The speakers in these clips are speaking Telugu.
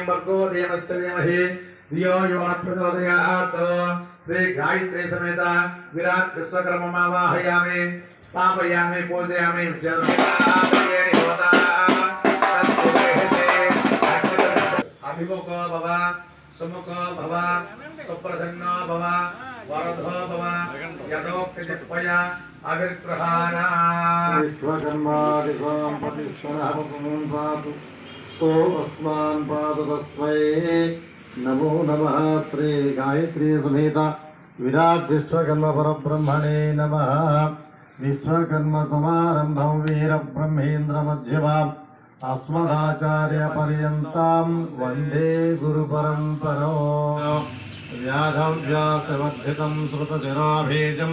श्रीं भर्गोदेवस्य धीमहि धियो यो न प्रचोदयात् श्रीगायत्रे समेत विराट् विश्वकर्ममावाहयामि स्थापयामि पूजयामि अभिमुखो भव सुमुखो भव सुप्रसन्नो भव वरदो भव यदोक्तिजित्पया अविर्गृहाणा विश्वकर्मा दिवां प्रतिष्ठनः पातु విశ్వకర్మాదివాం ప్రతిష్ఠనహముఖముం పాతు సో అస్మాన్ పాతు తస్మై నమో నమ శ్రీ గాయత్రీ సమేత విరాట్ విశ్వకర్మ పరబ్రహ్మణే నమ విశ్వకర్మ సమారంభం వీర బ్రహ్మేంద్ర మధ్యమాం అస్మదాచార్య పర్యంతం వందే గురు పరంపరో వ్యాధవ్యాసవర్ధితం శృతశిరాభీజం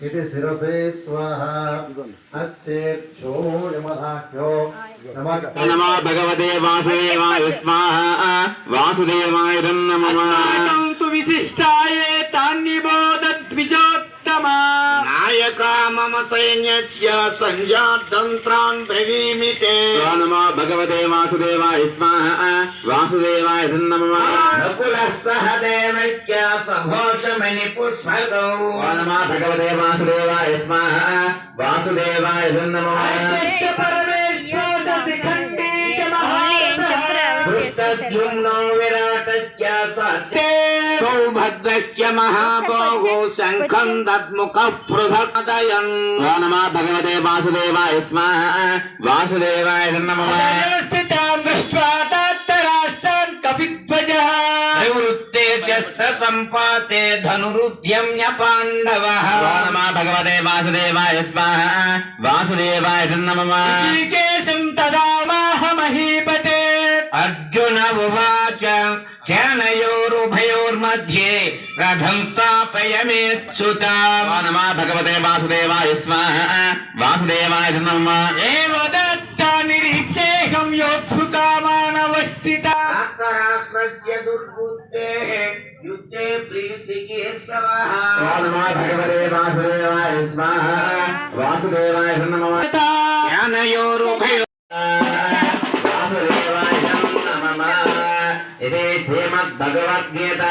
కోశేతి మారుతः ఇది రభ్రణేభ్యాం నమః మరుతः ఇది శిరసే స్వః అచ్చేభ్యో యమధాఖ్యో నమః నమో నాయక మమ సైన్యస్య సంజాతంత్రాన్ బ్రవీమి తే నమో భగవతే వాసుదేవాయ స్వాహ వాసుదేవాయ నమః నకుల సహదేవైక్య సఘోషమణి పుష్పగౌ నమో భగవతే వాసుదేవాయ స్వాహ వాసుదేవాయ నమః దృష్టజుమ్నో విరాటస్య भद्रश्च महाबाहो शङ्खम् तद्मुखः पृथक्तयन् नमः भगवते वासुदेवाय स्मः। वासुदेवाय नमः स्थितान् दृष्ट्वा तत्तराष्ट्रान् कपिध्वजः निवृत्ते भगवते वासुदेवाय स्वाहा वासुदेवाय नमः मध्ये रथं स्थापयमेच्युत नमः भगवते वासुदेवाय स्वाहा वासुदेवाय नमः एव दत्ता निरीक्षेहं योत्सुता मानवस्थिता राष्ट्रस्य दुर्बुद्धेः युद्धे प्रीसिकीर्षवः नमः भगवते वासुदेवाय स्वाहा वासुदेवाय नमः ज्ञानयोरुभयो वासुदेवाय नमः इति श्रीमद्भगवद्गीता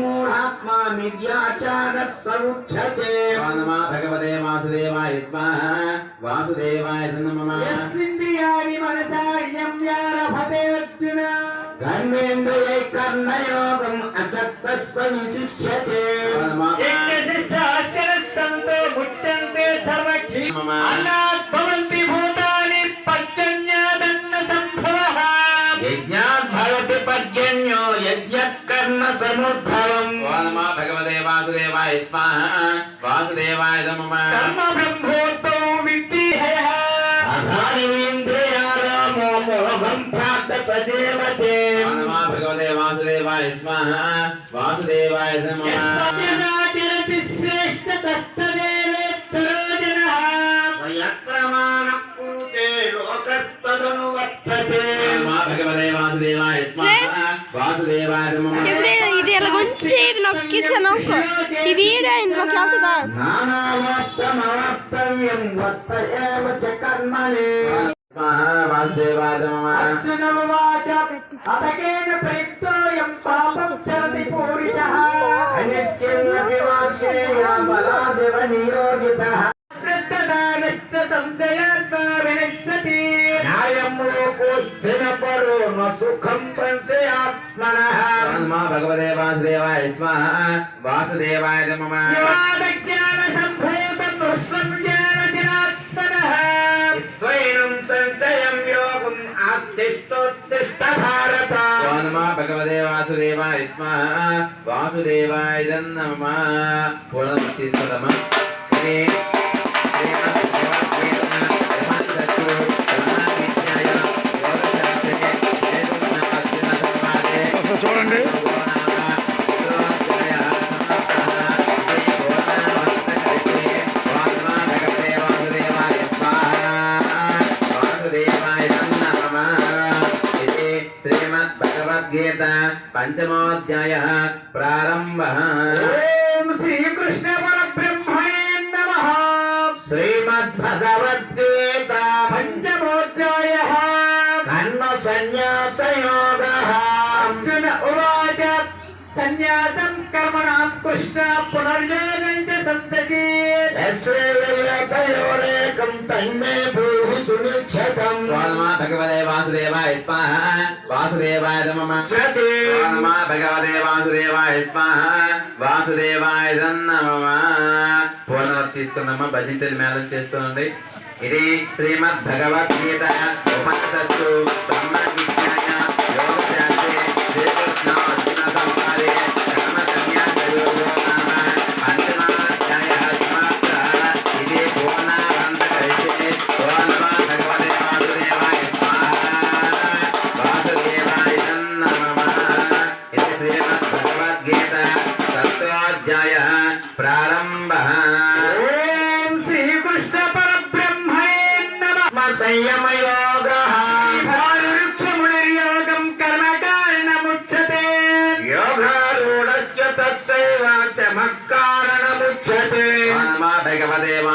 మూఢాత్మా మిథ్యాచార సముచ్యతే నమో భగవతే వాసుదేవాయ స్వాహ. వాసుదేవాయ నమః యస్మింద్రియాణి మనసా యమ్యారభతే అర్జున. కర్మేంద్రియై కర్మయోగం అసక్త విశిష్యతే నమో యజ్ఞశిష్టాశ్చరస్సంతో ముచ్యంతే సర్వక్షీ అన్నాత్ समुद्भवम् ओ भगवते वासुदेवाय स्वाहा। वासुदेवाय नमः। कर्म ब्रह्मोत्तममिति हयः आधारवेन्द्रियारामो भगवते वासुदेवाय स्वाहा। वासुदेवाय नमः। यज्ञातिरति श्रेष्ठ लोकस्तदनुवर्तते नमः भगवते वासुदेवाय स्वाहा। ఇది ఎలాగొంచి ఇది నొక్కిస్తా నొక్కు ఈ వీడియో ఇందులోకి వెళ్తుందా? వాసుదేవాయ యోగం ఆత్తిష్టోత్తిష్ట భారత ఓ నమో భగవతే వాసుదేవాయ స్వాహ వాసుదేవాయ నమః పూర్ణ भगवद्गीता पञ्चमोऽध्यायः प्रारम्भः ॐ श्रीकृष्णपरब्रह्मणे नमः श्रीमद्भगवद्गीता पञ्चमोऽध्यायः कर्मसन्न्यासयोगः अर्जुन उवाच सन्न्यासम् कर्मण कृष्ण पुनर्योगम् च तन्मे భగవదే వాసుదేవాయ స్వాహ వాసుదేవాయ నమః నమో భగవతే వాసుదేవాయ స్వాహ వాసుదేవాయ నమః పూర్ణవతి తీసుకున్నామా భజంతులు మేళం చేస్తుంది ఇది శ్రీమద్ భగవద్గీత ఉపనిషత్తు బ్రహ్మ విజ్ఞాయ యోగ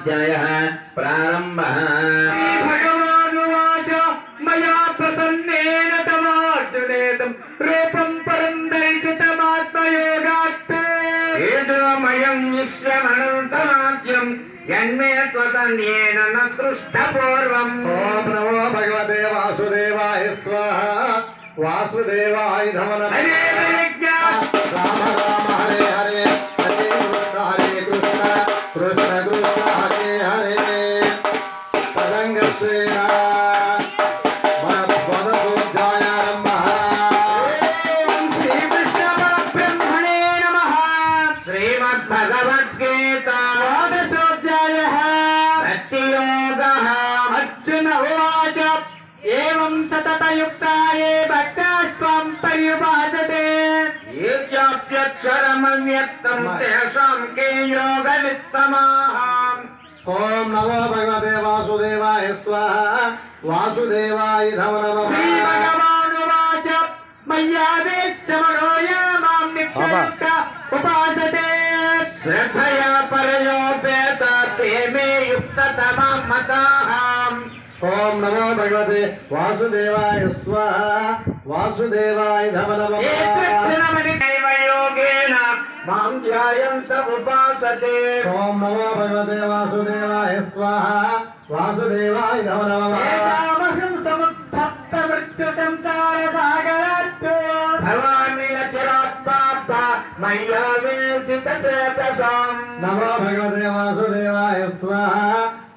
अष्टाध्यायः प्रारम्भः। भगवानुवाच मया प्रसन्नेन तवार्जुनेदं रूपं परं दर्शितमात्मयोगात् हेतुमयं विश्वमनन्तमाद्यं जन्मे त्वतन्येन न दृष्टपूर्वम् ओ नमो भगवते वासुदेवाय स्वाहा वासुदेवाय धमन राम राम हरे हरे। भगवद्गीता सूत्रयः अर्जुन उवाच एवं सततयुक्ता ये भक्ता त्वं ये चाप्यक्षरमव्यक्तं तेषां के योगवित्तमाः नमो भगवते वासुदेवाय स्वाहा। वासुदेवाय नम नमः भगवानुवाच मय्यावेश्यमनोया माँ उपासते। శ్రద్ధయా పరయోపేత తే మే యుక్తతమా మతాః ఓం నమో భగవతే వాసుదేవాయ స్వాహ. వాసుదేవాయ నమో నమః ఏకక్షరమని దైవ యోగేన మాం ధ్యాయంత ఉపాసతే. ఓం నమో భగవతే వాసుదేవాయ స్వాహ. వాసుదేవాయ నమో నమః ఏతామహం సముద్ధప్త మృత్యు సంసార సాగరాత్ భవామి నచరాత్మార్థ మయ్యావేశిత శేతసాం నమో భగవతే వాసుదేవాయ స్వాహ.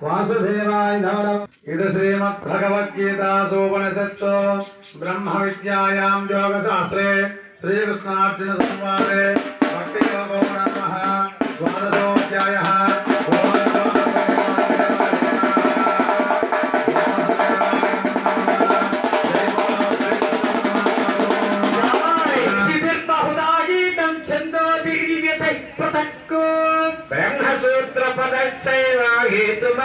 వాసుదేవాయ నమో. నమః ఇది శ్రీమద్భగవద్గీతాసోపనిషత్సు. బ్రహ్మ విద్యాయాం యోగశాస్త్రే శ్రీకృష్ణార్జున సంవాదే భక్తి యోగో నమః. ద్వాదశోధ్యాయः.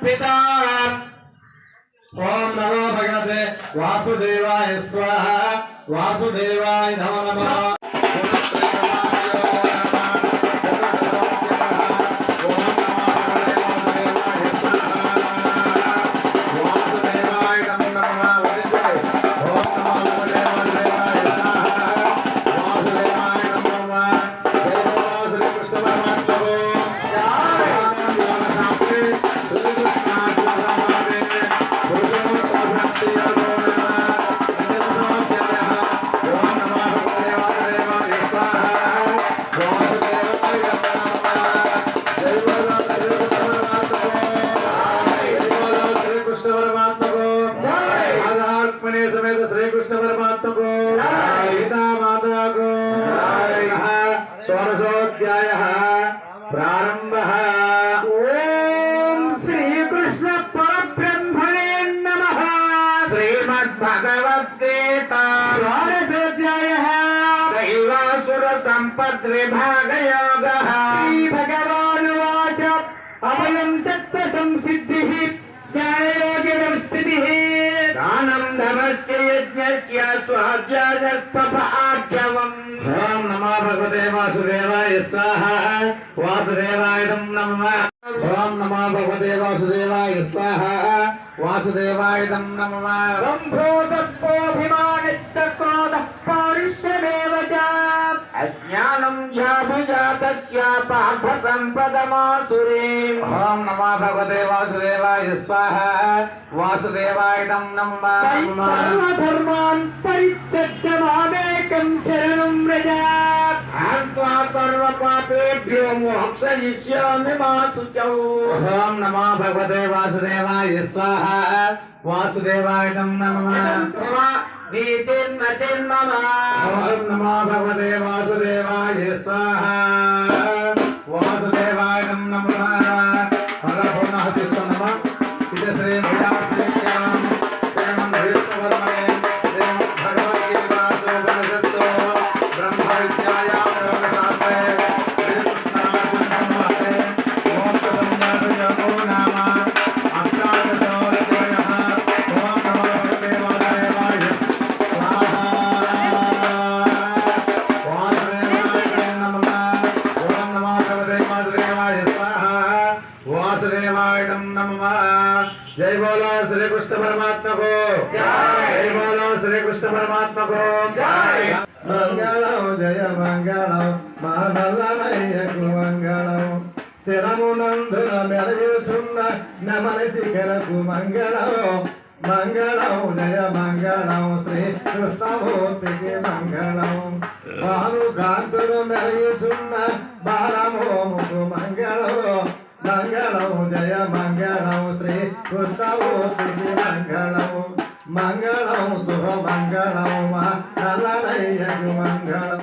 ప్రదప్పితా ఓం నమో భగవతే వాసుదేవాయ స్వాహ వాసుదేవాయ నమ నమ Thank you. भगवद्गीता। वारसोऽध्यायः दैवासुरसम्पद्विभागयोगः। श्रीभगवानुवाच। अभयं सत्त्वसंसिद्धिः ज्ञानयोगिनवस्थितिः दानं धमस्य यज्ञस्य स्वाध्यायस्तपहाख्यवम् ॐ नमो भगवते वासुदेवाय स्वाहा। वासुदेवाय नम। ఓం నమో భగవతే వాసుదేవాయ స్వాహ. వాసుదేవాయ నమ. ఓం నమో భగవతే పారుష్యమేవ अज्ञानम ज्ञाभिजातस्यापार्थसम्पदमासुरीम्। ॐ नमो भगवते वासुदेवाय स्वाहा। वासुदेवाय नं नमः। सर्वधर्मान् परित्यज्य मामेकं शरणं मोक्षयिष्यामि मा शुचौ ॐ भगवते वासुदेवाय स्वाहा। वासुदेवाय नं नमः। నమ నీతిర్న చిన్మమ ఓం నమో నెమలి శిఖరకు మంగళం మంగళం జయ మంగళం శ్రీ కృష్ణమూర్తికి మంగళం భానుకాంతులు మెరుగుచున్న బాలమోముకు మంగళం మంగళం జయ మంగళం శ్రీ కృష్ణమూర్తికి మంగళం మంగళం శుభ మంగళం నల్లనయ్యకు మంగళం